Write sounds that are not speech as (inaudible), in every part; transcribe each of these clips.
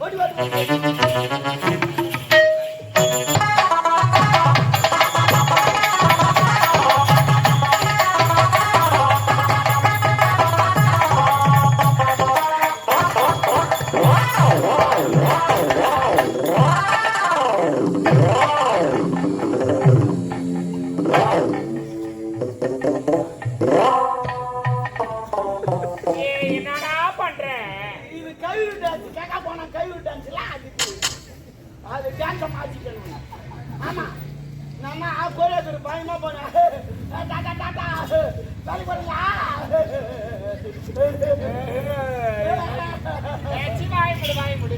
ஓடி வா. ஏச்சி வாய் முடு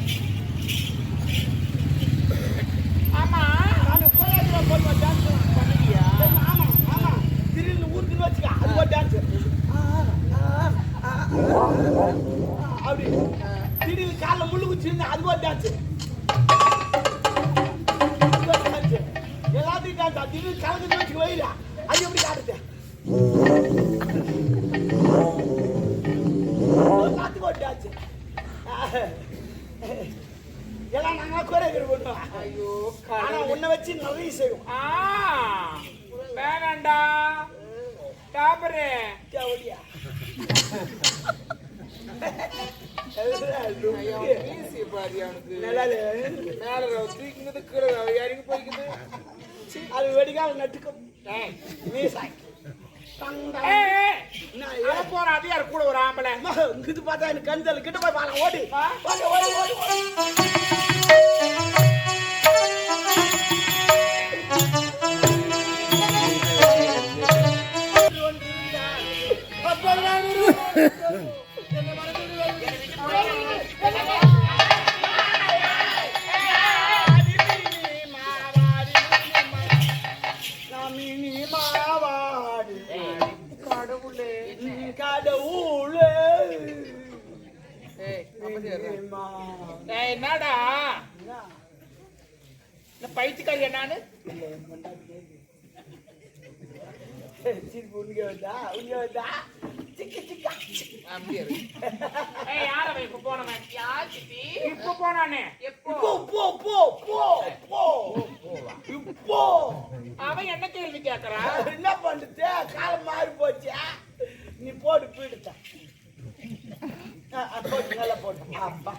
போய்க்குது அது வெடிகால நட்டுக்கும். என்ன அத போற அது யார் கூட ஒரு ஆம்பளை? இது பார்த்தா எனக்கு கிட்ட போய் பாருங்க ஓடி. ஓடி ஓடி ஓடி. யார் அவன்? இப்ப இப்ப போனானே? எப்போ? போ, போ, போ, போ, போ. இப்போ. அவன் என்ன கேள்வி கேக்குறான் என்ன பண்ணுது காலம் மாறி போச்சு. நீ போடு பீடுத்த போட்டு நல்லா போட்டு அப்பா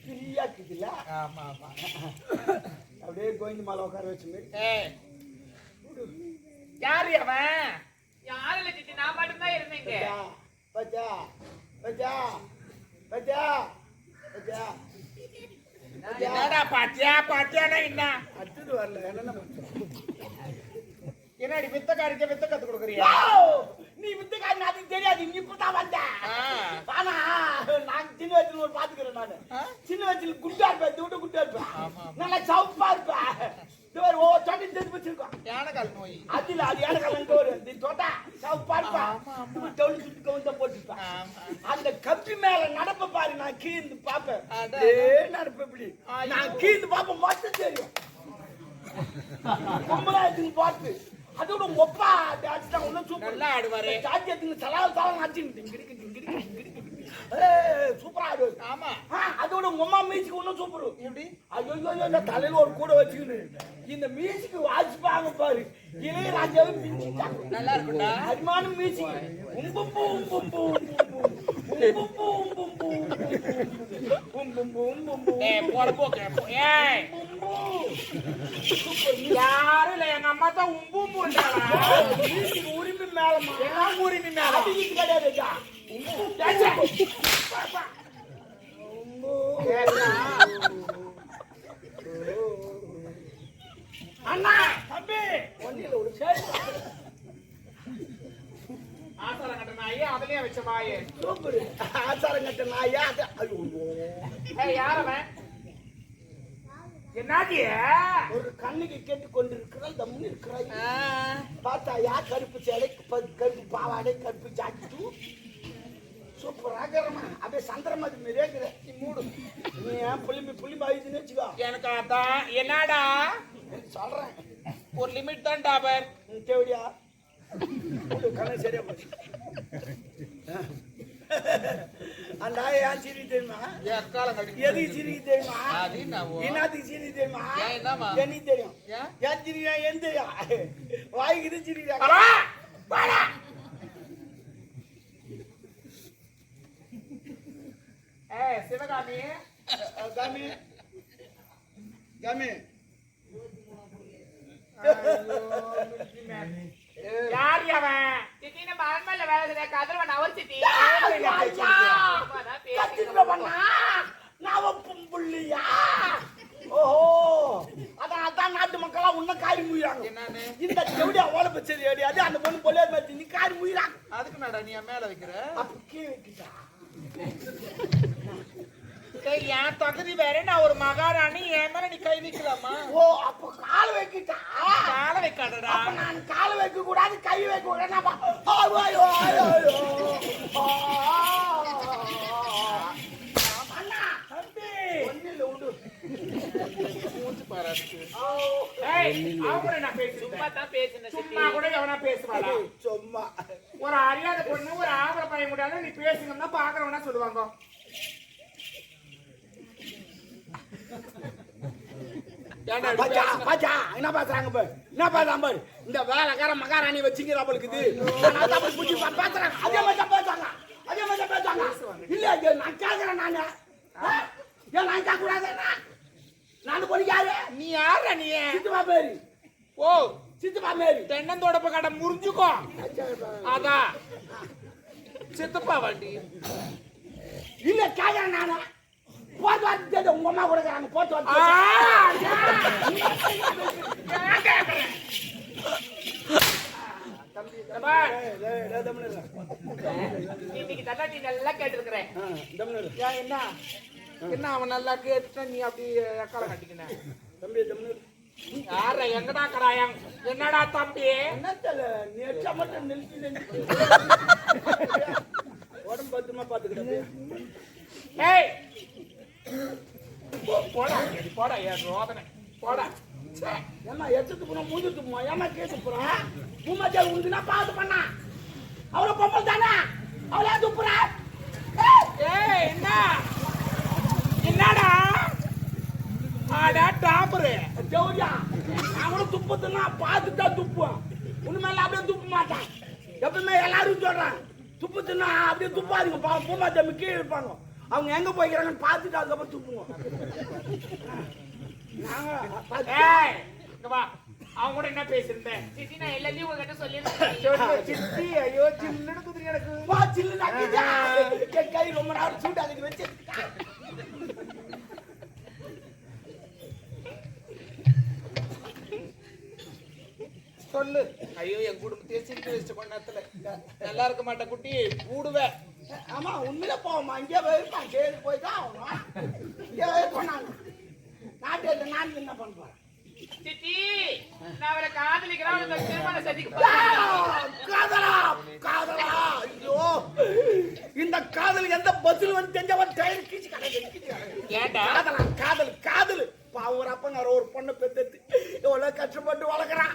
ஃப்ரீயா இருக்குதுல்ல? ஆமா ஆமா. அப்படியே கோவிந்த மாலை உட்கார வச்சு மாதிரி ஏய். யாரு அவன்? யாரு இல்ல சித்தி? நான் மட்டும் தான் இருந்தேங்க பச்சா பச்சா பச்சா பச்சா என்னடா பாத்தியா பாத்தியானா என்ன? அடுத்தது வரல என்னென்ன என்னடி வித்த காரிக்க வித்த கத்து கொடுக்குறியா? நீ வித்துக்காரன் அதுக்கு தெரியாது. நீ இப்பதான் வந்த. ஆனா நான் சின்ன வயசுல ஒரு பாத்துக்கிறேன் நானு? சின்ன வயசுல குட்டா இருப்பேன் தூட்டு குட்டா இருப்பேன். நல்லா சவுப்பா இருப்பேன். இது ஒரு ஓ தொட்டி தெரிஞ்சு வச்சிருக்கோம். யானைக்கால் நோய். அது இல்ல அது ஒரு தொட்டா சவுப்பா இருப்பேன் டவுன் சுட்டு கவுந்த போட்டுருப்பேன். அந்த கப்பி மேல நடப்ப பாரு நான் கீழ்ந்து பாப்பேன் ஏ நடப்ப இப்படி. நான் கீழ்ந்து பாப்ப மட்டும் தெரியும். கும்பலா பார்த்து. அதோட ஒப்பா தான் ஒன்னும் சூப்பர் நல்லா ஆடுவாரு சாட்சி எடுத்துன்னு தலால் தலால் ஆச்சுன்னு டிங்கிடிக்கு ஏய், சூப்பரா ஆடுவாரு ஆமா ஆ, அதோட உங்க அம்மா மியூசிக் ஒன்றும் சூப்பர் எப்படி ஐயோ ஐயோ, இந்த தலையில ஒரு கூட வச்சுக்கின்னு இந்த மியூசிக் வாசிப்பாங்க பாரு இளையராஜாவை மிஞ்சிட்டாங்க நல்லா இருக்கும்டா அருமான மியூசிக் போக்க எங்க அம்மா தான் உம்பு மூன்றாளா மியூசிக் உரிமை மேலமா எல்லாம் உரிமை மேல கிடையாதுக்கா உம்பு அண்ணா. தம்பி ஒன்னில ஒரு சேரி ஆசாரம் கட்ட நாயே அதுலயே வச்ச சூப்பர் ஆச்சாரம் கட்ட நாயா அது ஐயோ. ஏய் யார் அவன் என்ன என்னாடிய ஒரு கண்ணுக்கு கேட்டு கொண்டிருக்கிறாய் தம்னு இருக்கிறாய் பார்த்தா யா கருப்பு சேலை கருப்பு பாவாடை கருப்பு ஜாக்கெட்டு? சூப்பரா இருக்கிறமா அப்படியே சந்திரமதி மாரியே நீ மூடு. நீ ஏன் புளிம்பி புளிம்பி ஆயிடுச்சுன்னு வச்சுக்கோ. எனக்கு அதான். என்னடா? சொல்றேன். ஒரு லிமிட் தான் டாபர் தேவடியா சரியா போச்சு. அந்த ஆயா ஏன் சிரிக்கு தெரியுமா எதுக்கு சிரிக்கு தெரியுமா? என்னத்துக்கு சிரிக்கு தெரியுமா? எனக்கு தெரியும்? ஏன்? சிரிக்கா ஏன் தெரியும் வாய்க்கு சிரிக்கா சிவகாமி. காமி காமி யார் அவன்? சித்தி நம்ம அரண்மனையில வேலை கதிரவன் அவர் சித்தி. பண்ணா நான் புள்ளியா ஓஹோ அதான் அதான் நாட்டு மக்களா உன்ன காரி முயிறாங்க. இந்த செவடி அவ்வளவு கிடையாது அந்த பொண்ணு பொல்லே மாதிரி நீ காரி முயிறாங்க. அதுக்கு நடா நீ மேல வைக்கிற? அப்ப கீழே வைக்கிட்டா? என் தகுதி வேற நான் ஒரு மகாராணி என் மேல நீ கை வைக்கலாமா? ஓ அப்ப கால் வைக்கிட்டா? கால வைக்காதடா. நான் கால் வைக்க கூடாது கை வைக்க கூடாது நான் பா- ஐயோ, ஐயோ, ஐயோ. ஆ. அண்ணா, ஒண்ணும் இல்ல, விடு. மூஞ்சி பாரு அதுக்கு. ஆ. ஏய், அவன் கூட நான் பேசுறேன். சும்மா கூட எவனா பேசுவாளா? சும்மா ஒரு அறியாத பொண்ணு ஒரு ஆம்பளை பையன் கூட நீ பேசுங்கன்னா பாக்குறவனா சொல்லுவாங்க என்ன பேசுறாங்க பாரு என்ன பேசுறாங்க பாரு இந்த வேலைக்கார மகாராணி வச்சுங்கிற அவளுக்கு அதனால பேசுறாங்க அதே மாதிரி தான் பேசுறாங்க அதே மாதிரி தான் பேசுறாங்க இல்ல இது நான் கேக்குறேன் நானு ஏன் நான் கேட்க கூடாது நான் பொண்ணு யாரு? நீ யாரா நீ? சித்துமா பேரு. ஓ. சித்துமா மேரி தென்னந்தோடப்ப கடை முறிஞ்சுக்கோ. அதான் சித்தப்பா வண்டி. இல்ல கேக்குறேன் நானு. போட்டு வந்து தேடு, உங்க அம்மா ஏய், தம்முனு இரு. இன்னைக்கு நீ நல்லா கேட்டிருக்கிறேன். என்ன? என்ன அவன் நல்லா கேட்டுட்டா நீ அப்படி எக்கால கட்டிக்கின? தம்பி இரு. யார எங்கடா கடாயம் என்னடா தம்பி? என்ன தெரியல நீ எச்சா மட்டும் நிறுத்தி. உடம்பு பத்திரமா பாத்துக்கிட்டே ஏய்! போடா போடா என் ரோதனை போடா. ஏமா எச்சத்து போனா மூஞ்சி துப்புமா ஏமா கேட்டு போறா பூமாச்சால் உண்டுனா பாத்து பண்ணா. அவளை பொம்பளை தானே? அவளே துப்புறா ஏய் என்ன என்னடா ஆடா டாப்பரு ஜவுரியா அவனும் துப்புதுன்னா பார்த்துட்டா துப்புவான் உண்மையில அப்படியே துப்ப மாட்டான். எப்பவுமே எல்லாரும் சொல்றான் துப்புதுன்னா அப்படியே துப்பாதீங்க. பா பூமாச்சாமி கீழே இருப்பாங்க. அவங்க எங்க போய்க்கிறாங்கன்னு பார்த்துட்டு அதுக்கப்புறம் துப்புவோம். நாங்க பார்த்து- ஏய் இங்க வா. அவங்க கூட என்ன பேசிருந்தேன் சித்தி நான் எல்லாத்தையும் உங்ககிட்ட சொல்லிருந்தேன் சித்தி ஐயோ சில்லுன்னு குதிரை எனக்கு. வா, ஆக்கிட்டா. என் கை ரொம்ப நேரம் சூடு அதுக்கு வச்சு சொல்லு. ஐயோ என் குடும்பத்தையே சிரிக்க வச்சு கொஞ்ச நேரத்துல. நல்லா இருக்க மாட்டேன் குட்டி கூடுவேன் ஆமா உண்மையில போவோமா இங்கே போயிருப்பான் சரி போய் தான் ஆகணும். இங்கே போனாங்க நாட்டில் நான். என்ன பண்ண போறேன்? சித்தி நான் அவரை காதலிக்கிறேன். திருமணம் சதிக்க காதலா காதலா. ஐயோ. இந்த காதல் எந்த பதில் வந்து தெரிஞ்சவன் டயர் கீச்சு கடை ஏன்டா காதலா காதல் காதல். பாவம் ஒரு பொண்ணை பெத்தெடுத்து எவ்வளவு கஷ்டப்பட்டு வளர்க்குறான்.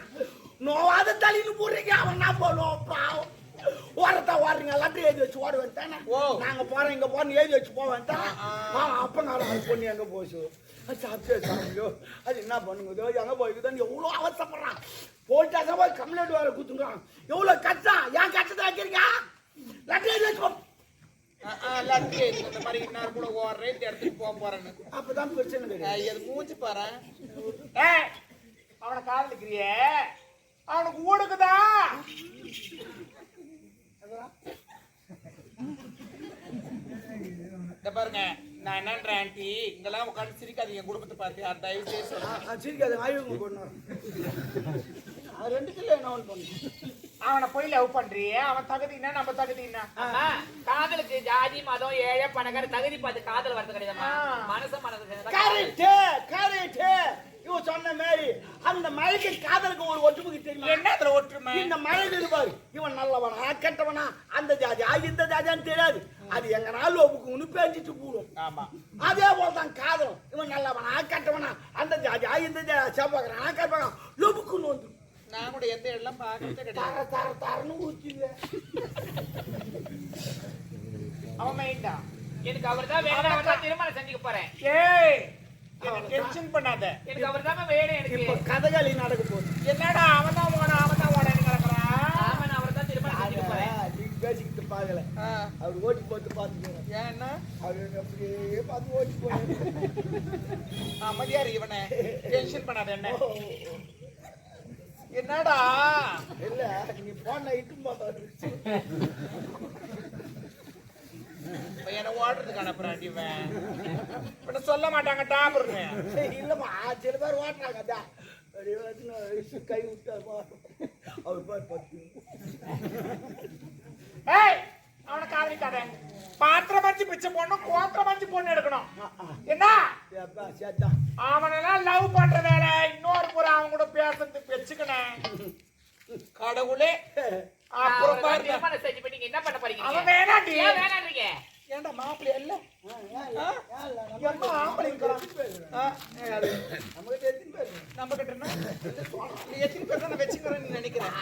நோவாத தள்ளின்னு போடுறீங்க. அவன் என்ன பண்ணுவோம் பாவம். ஓரத்தா ஓடுறீங்க எல்லாத்தையும் எழுதி வச்சு ஓட வேண்டானே. நாங்க போறோம் இங்க போறோம் எழுதி வச்சு போக வேண்டாம் அப்பங்கார அது பொண்ணு எங்க போச்சு? சாப்பிட்டே சாப்பிடுயோ அது என்ன பண்ணுங்க? எங்க போய்க்குதான் எவ்வளோ அவசரப்படுறான். போயிட்டாங்க போய் கம்ப்ளைண்ட் வேற குத்துங்கிறான் எவ்வளவு கஷ்டம் ஏன் கஷ்டத்தை வைக்கிறீங்க? லட்டி எழுதி வச்சு. லத்தி இந்த மாதிரி இன்னார் கூட ஓடுறேன் இந்த இடத்துக்கு போக போறேன்னு. அப்பதான் பிரச்சனை கிடையாது மூச்சு பாரு அவனை காதலிக்கிறியே? அவனுக்கு ஊடுக்குதா? இந்த பாருங்க நான் என்னன்றேன் ஆண்டி இங்கெல்லாம் உட்காந்து சிரிக்காதீங்க என் குடும்பத்தை பார்த்து அது தயவு செய்து சொல்லுங்க. ஆ, சிரிக்காத வரேன் அது ரெண்டு கிலோ என்ன ஒன்று பண்ணு? அவனை போய் லவ் பண்றியே. அவன் தகுதி என்ன நம்ம தகுதி என்ன? அம்மா, காதலுக்கு ஜாதி மதம் ஏழை பணக்கார தகுதி பார்த்து காதல் வரது கிடையாதும்மா. ஆ. மனசு மனசு கரெக்ட் கரெக்ட் இவன் சொன்ன மாதிரி அந்த மழைக்கு காதலுக்கு ஒரு ஒற்றுமைக்கு தெரியுமா என்ன அதுல ஒற்றுமை? இந்த மழை இருப்பாரு. இவன் நல்லவனா கெட்டவனா? அந்த ஜாதி ஆ, இந்த ஜாதியான்னு தெரியாது. அது எங்க நாள் ஒப்புக்குன்னு பேஞ்சிட்டு போடும். ஆமா. அதே போல தான் காதலும். இவன் நல்லவனா கெட்டவனா? அந்த ஜாதி ஆ, இந்த ஜாதி செவ்வாய்க்கிறானா கெட்டவனா லொபுக்குன்னு வந்து நான் கூட எந்த இடம் பார்க்கறதே கிடையாது. தர தரன்னு அவன் மைண்டா எனக்கு அவர் தான் வேணும் அவர் தான் திருமணம் செஞ்சுக்க போறேன். ஏய் டென்ஷன் பண்ணாத. எனக்கு அவர் தான் வேணும் இப்ப எனக்கு கதகளி நடக்க போகுது. என்னடா அவன் தான் ஓன அவன் தான் கிடக்குறான் நான் அவர் தான் திருமணம் செஞ்சுக்க போறேன். நீங்க பேசிக்கிட்டு பாக்கல அவர் ஓட்டி போட்டு பாத்துக்கிறேன் ஏன்னா அவர் அப்படியே பார்த்து ஓட்டி போய் அமைதியாரு இவனை. டென்ஷன் பண்ணாத என்ன. என்னடா? இல்ல நீ போன இட்டு போட்டாரு இப்ப என்ன ஓடுறதுக்கு அனுப்புறான் இவன். இப்ப சொல்ல மாட்டாங்க டாபர்னு இல்லம்மா சில பேர் ஓட்டுறாங்க அதான். கை விட்டாரு பா. அவர் பாரு பத்து அவனை காதலிக்காத பாத்திரம் மஞ்சு பிச்சை போடணும் கோத்திரம் மஞ்சு பொண்ணு எடுக்கணும். என்ன? அவனெல்லாம் லவ் பண்ற வேலை. இன்னொரு முறை அவன் கூட பேசுறதுக்கு வச்சுக்கணும். கடவுளே. (laughs) அப்புறம் என்ன பண்ண போறீங்க? அவன் வேணாண்டி வேணான்றீங்க? ஏன்டா மாப்பிள்ளை இல்ல? நம்ம கிட்ட எத்தனை பேர் தான் வச்சுக்கிறேன்னு நினைக்கிறேன்.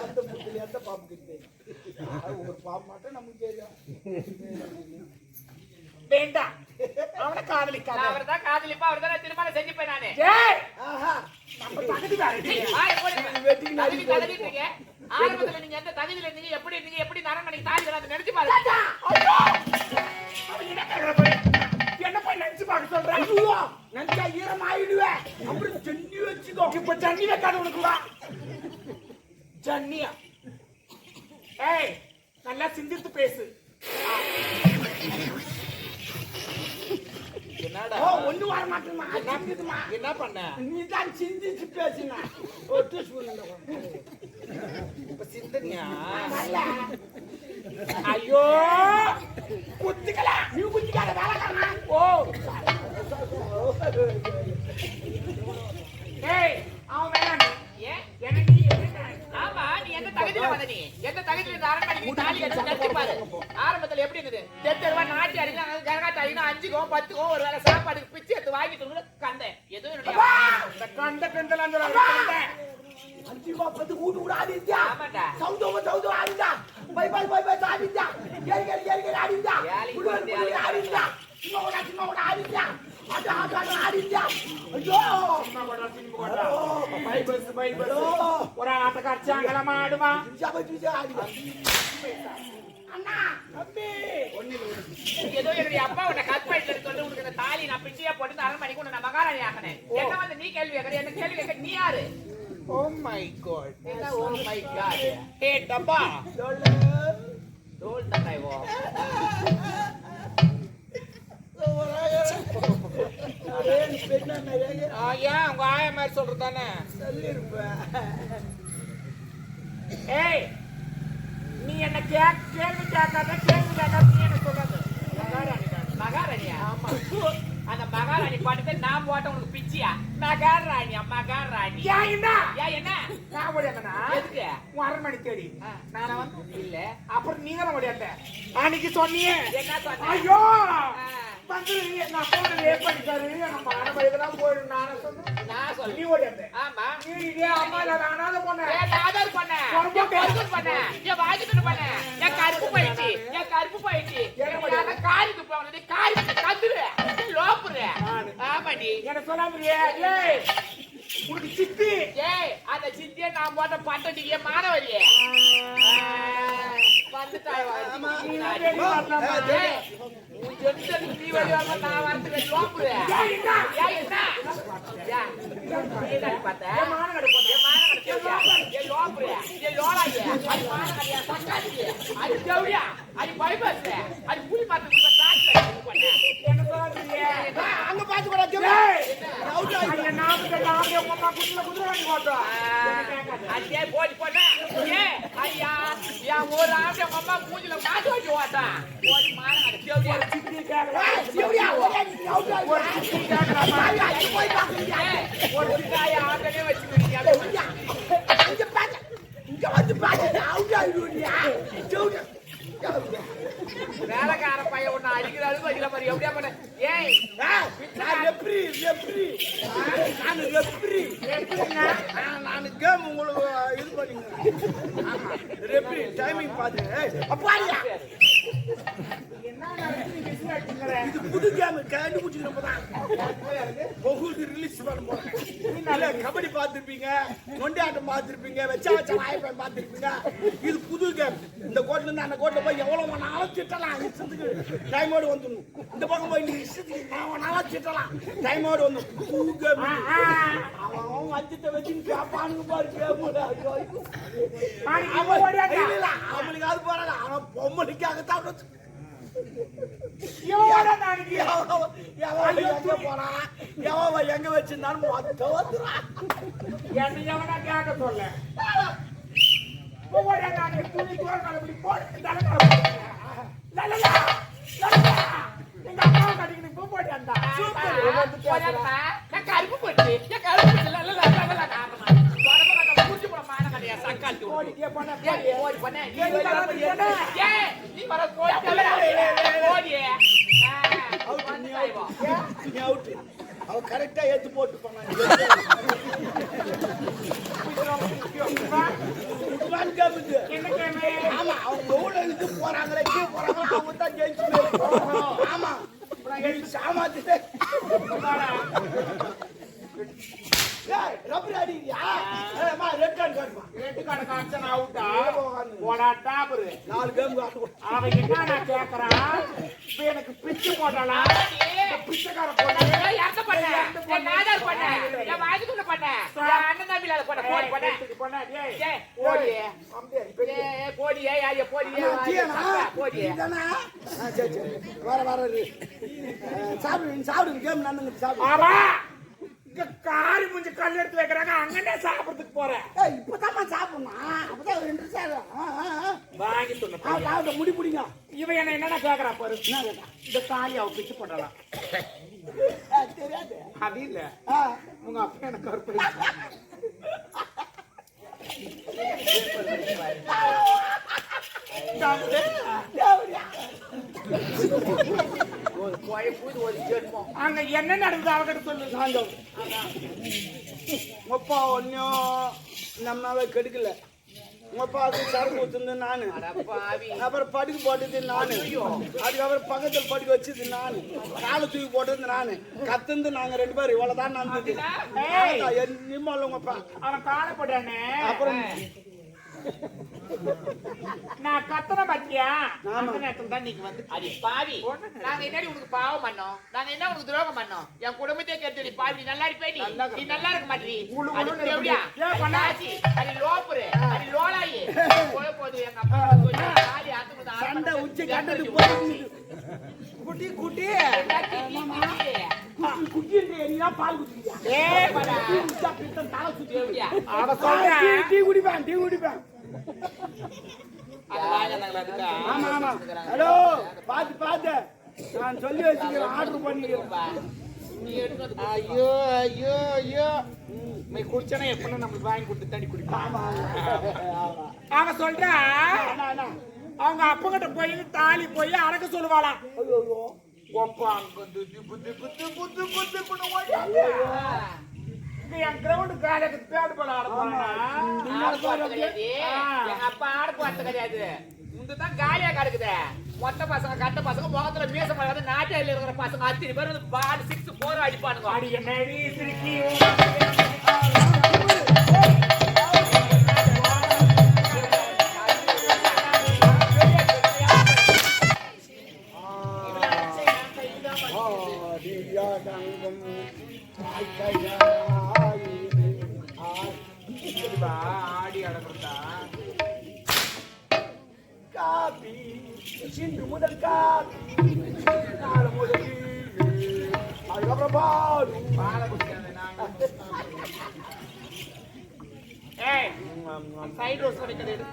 எந்த முட்டில் எந்த பாம்பு கிட்ட? ஒரு பாம்பு மட்டும் நமக்கு தெரியும். வேண்டாம். அவனை காதலிக்காத. அவர் தான் காதலிப்பா அவர் தான் திருமணம் செஞ்சுப்பேன் நானு. நம்ம தகுதி வேற. ஆரம்பத்துல நீங்க எந்த தகுதியில இருந்தீங்க? எப்படி இருந்தீங்க? எப்படி இந்த அரண்மனைக்கு தாலி அதை நினைச்சு பாருங்க. என்ன போய் நினைச்சு பார்க்க சொல்றேன் நினைச்சா ஈரம் ஆயிடுவேன் அப்புறம் ஜன்னி வச்சுக்கோ. இப்ப ஜன்னி வைக்காத உனக்கு வா. ஜன்னியா? ஏய், நல்லா சிந்தித்து பேசு. என்னடா? ஒண்ணு வர மாட்டேமா சிந்திதுமா என்ன பண்ண? நீ தான் சிந்திச்சு பேசினா. ஒட்டு சூழ்நிலை இப்ப சிந்தனியா? வரல. ஐயோ! குத்திக்கல. நீ குத்திக்காத வேலைக்காரனா? ஓ! ஏய் அவன் வேணாம் ஏன்? எனக்கு ஆமா நீ எந்த தகுதியில வந்த நீ? எந்த தகுதியில அரண்மனைக்கு தாலி கட்டி பாரு ஆரம்பத்துல எப்படி இருந்தது? தெத்து ரூபா நாட்டி அடிக்கலாம். ஜனகாட்ட அடிக்கணும். அஞ்சுக்கோ பத்துக்கோ ஒரு வேளை சாப்பாடுக்கு பிச்சை எடுத்து வாங்கிட்டு கூட கண்டேன். எதுவும் கண்ட கண்டல அந்த அஞ்சு பத்து கூட்டு கூட ஆடிச்சா. சவுதோ சவுதோ ஆடிச்சா பை பை பை பை ஆடிச்சா ஏறி ஏறி ஏறி ஏறி ஆடிச்சா ஆடிச்சா சின்ன கூட சின்ன கூட ஆடிச்சா அது அது ஆடிச்சா ஐயோ! பை பஸ் பை பஸ். ஒரு ஆட்டக்காரச்சாங்கல மாடுமா ஜாப ஏதோ என்னுடைய அப்பா உன்னை கற்பழிட்டு சொல்லி உனக்கு இந்த தாலி நான் பிச்சையா போட்டு அரண்மனைக்கு உன்னை நான் மகாராணி ஆக்கினேன். என்ன வந்து நீ கேள்வி கேட்கற? என்ன கேள்வி கேட்க நீ யாரு? ஓ my god oh my god hey டப்பா. சொல்லு. தோல் தந்தாய் ஓ அரே நீ பெண்ணா நிறைய ஆ, ஏன் உங்க ஆயா மாதிரி சொல்றது தானே? சொல்லிருப்பேன். ஏய் நீ என்ன கே கேள்வி கேட்காத கேள்வி கேட்காத நீ என்ன சொல்றது? மகாராணி. மகாராணியா? ஆமா. அந்த மகாராணி பாட்டு நான் போட்ட உனக்கு பிச்சியா? மகாராணியா மகாராணி. ஏன் என்ன? ஏன் என்ன? நான் ஓடியாங்கண்ணா எதுக்கு? அரண்மனை தேடி. நான் வந்து இல்ல. அப்புறம் நீ தானே ஓடியாண்ட அன்னைக்கு சொன்னியே. என்ன சொன்ன? ஐயோ. வந்து ரேப் பண்ணிட்டாரு நம்ம போயிடும். நானே சொன்னேன் நான் சொல்ல நீ ஆமா. நீ இதே அம்மா இல்ல அனாத பொண்ணு. ஏன் காதல் பண்ண. கருப்பு ஏன் கருப்பு ஏன் வாங்கிட்டு போயிடுச்சு. ஏன் கருப்பு போயிடுச்சு. என்ன காரிக்கு போனது காரி கத்துரு லோப்புரு. நானு. ஆமாடி என்ன சொல்லாமறியே ஏய் உனக்கு சித்தி. ஏய் அந்த சித்திய நான் போட்ட பட்டடி ஏன் மாணவரியே போட்ட? அங்க பாத்து கூட ஏய் குதிரை குதிரை வாங்கி போட்டோம் என்ன கேட்காத அடியே போடி போட்டா ஏ ஐயா என் ஒரு ஆம்பளை உங்க அம்மா மூஞ்சில மாட்டு வச்சு ஓட்டா போடி மாற அது கேவடியா சித்தி கேக்குறா. எப்படியா ஒரே out ஆ ஒரு சிக்காய ஆம்பளே வச்சுக்கிறீங்க? இங்க பாத்து, இங்க வந்து பாத்து, out ஆயிடுவியா? வேலைக்கார பையன் ஒண்ணு அடிக்கிற அளவுக்கு அடிக்கிற மாதிரி எப்படியா பண்ண ஏய் நான் ரெப்ரி, ரெப்ரி. நான் ரெப்ரி. நான் கேம் உங்களுக்கு இது. ஆமா, ரெப்ரி, டைமிங் அப்பாடியா. இது புது கேம் கண்டுபிடிச்சிக்கிறப்பதான் உங்களுக்கு ரிலீஸ் பண்ண போறேன் கபடி பார்த்திருப்பீங்க நொண்டி ஆட்டம் பார்த்திருப்பீங்க வெச்சா வச்ச வாய்ப்பேன் பார்த்திருப்பீங்க. இது புது கேம். இந்த கோட்ல இருந்து அந்த கோட்ல போய் எவ்வளவு வேணாலும் திட்டலாம். இஷ்டத்துக்கு டைமோடு வந்துடணும். இந்த பக்கம் போய் நீ இஷ்டத்துக்கு நான் வேணாலும் திட்டலாம். டைமோடு வந்து புது கேம். அவன் வஞ்சத்தை வச்சு கேப்பானுங்க பாரு கேம். அவனுக்கு அது போறாங்க. அவன் பொம்மனுக்காகத்தான் எங்க வச்சிருந்தாலும் மொத்த கேட்க சொல்ல. துணி தோல் இப்படி போட்டு எங்க அம்மாவை பூ கருப்பு கடையா சக்காத்தி ஓடி, ஓடி பண்ணே. நீ வர ஏய், நீ வர அவுட் நீ அவுட் நீ அவுட் அவ கரெக்டா ஏத்து போட்டு ஆமா அவங்க போறாங்களே கீழே அவங்க தான் ஜெயிச்சு ஆமா சாமாத்து ரப்பர் அடிக்கிறியா ரெட் கார்டு காட்டுமா ரெட்டு கடை காய்ச்சல் அவுட்டா? போடா, டாபரு. நாலு கேம் காட்டு அவன் என்ன கேக்குறான் இப்ப எனக்கு பிச்சு போட்டாளா ஏய், பிச்சைக்கார ஏய், யார்கிட்ட பண்ண? என் நாதார் பண்ண. என் வாய்க்குள்ள பண்ண. என் அண்ணன் தம்பியில அதை பண்ண. போடி பண்ண. ஏய், போடி. ஏய், போடி. ஏய், ஐயா, போடி. ஏய், ஐயா, போடி. வர வர சாப்பிடு சாப்பிடுங்க கேம் நடந்துங்க சாப்பிடு ஆமா காரி முஞ்சி கல் எடுத்து வைக்கிறாங்க. அங்கனே சாப்பிடறதுக்கு போறேன் ஏய், இப்பதாம்மா சாப்பிடணும். அப்பதான் ரெண்டு சார் வாங்கி சொன்ன முடி பிடிங்க. இவன் என்ன என்னடா கேக்குறா பாரு? இந்த தாலி அவ பிச்சு அஹ், தெரியாது. அது இல்ல. உங்க அப்பா எனக்கு. ஒரு ஜென்மம். அங்க என்ன நடக்குது அவகிட்ட சொல்லு சாந்தம் உங்கப்பா ஒன்னும் நம்மளால கெடுக்கல. உங்கப்பாவுக்கு சரக்கு ஊத்துனது நானு. அப்புறம் படுக்க போட்டது நானு. அதுக்கப்புறம் பக்கத்துல படுக்க வச்சது நானு. காலை தூக்கி போட்டது நானு. கத்துந்து நாங்க ரெண்டு பேரும். இவ்வளவுதான் நடந்தது. நிம்மல உங்கப்பா. அவன் காலப்படானே அப்புறம் நான் கத்தன பத்தியா. அந்த நேரத்துல தான் நீங்க வந்து அடி பாவி. நாங்க என்னடி உனக்கு பாவம் பண்ணோம்? நாங்க என்ன உனக்கு துரோகம் பண்ணோம்? என் குடும்பத்தையே கெடுத்துடி பாவி. நீ நல்லா இருப்பே நீ? நல்லா நீ நல்லா இருக்க மாட்டீ? உளு அடி உளுன்னு தேவடியா? இருக்குது. ஏன் பண்ண? அடி அடி லோப்புரு. லோலாயி. போய் எங்க அப்பா அறுத்து கொடுத்து சண்டை உச்சி கண்டது போய் குட்டி குட்டி குட்டி குட்டி பால் குடிக்கிறியா படா தலை சுத்தி டீ குடிப்பேன் டீ அது? ஆமா ஆமா ஹலோ பாத்து பாத்து நான் சொல்லி வச்சுக்கிறேன் ஆர்டர் பண்ணிக்கிறேன் ஐயோ ஐயோ ஐயோ. நீ குடிச்சனா நம்மளுக்கு வாங்கி கொடுத்து தண்ணி குடிப்பான் அவன் சொல்றா. அவங்க அப்பங்கிட்ட போய் தாலி போய் அடக்க சொல்லுவாளாம் ஐயோ. ஒப்பா அங்க திப்பு திப்பு திப்பு திப்பு திப்புன்னு என் கிரவுண்டு காலைக்கு தேடு போல ஆட போறானா? அப்பா ஆடு போறது கிடையாது முந்துதான் காலியா கிடக்குது மொத்த பசங்க கட்ட பசங்க முகத்துல மீச முடியாது நாட்டில இருக்கிற பசங்க அத்தனை பேர் வந்து பால் சிக்ஸ் போர் அடிப்பானுங்க அடி என்னடி சிரிக்கி ஆடியா தங்கம் ஆய்கையாய் சைடு ரோஸ் கிடைக்கிறது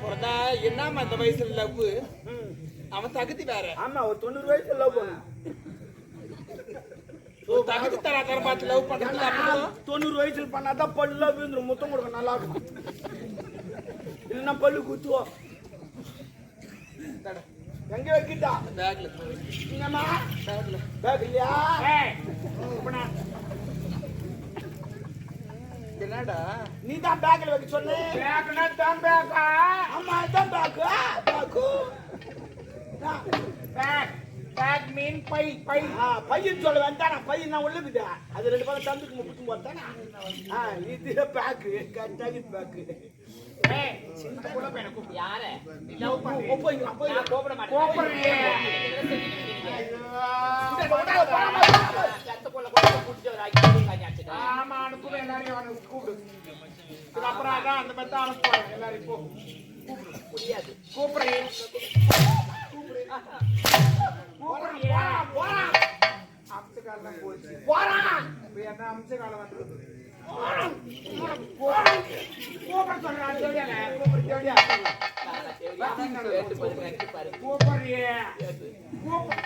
பிறந்தா என்னம்மா இந்த வயசுல லவ். அவன் தகுதி வேற. ஆமா ஒரு தொண்ணூறு வயசு லவ் பண்ணு தகுதி தர தர பார்த்து லவ் பண்றது அப்படி தொண்ணூறு வயசுல பண்ணாதான் பல்லுல விழுந்துரும் முத்தம் கொடுக்க நல்லா இருக்கும் இல்லைன்னா பல்லு குத்துவோம் எங்க வைக்கிட்டா? பேக்ல பேக்ல பேக் இல்லையா? என்னடா? நீ தான் பேக்ல வைக்க சொன்ன. பேக்குனா தான் பேக்கா ஆமா இதான் பேக்கு பேக்கு பேக் பேக் மீன் பை பை பையன் சொல்ல வேண்டாம் பையன் நான் உள்ளுக்குதா. அது ரெண்டு பேரும் தந்துக்கு முப்பத்தி போட்டானா ஆ இது பேக்கு கரெக்டாக பேக்கு ஏய் ஆமா அனுப்புவேன் எல்லாரையும் அவனுக்கு கூப்பிடு. இதுக்கப்புறம் அதான் அந்த மாதிரி தான் அனுப்புவாங்க. எல்லாரையும் போ. முடியாது கூப்பிடுறேன் கூப்பிடுறியா போறான் அம்சக்காலம் போச்சு. போறான் இப்ப என்ன கூப்பிட சொல்றான் ஜோடியால கூப்பிடு ஜோடியா கூப்பிடுறியே. கூப்பிடு.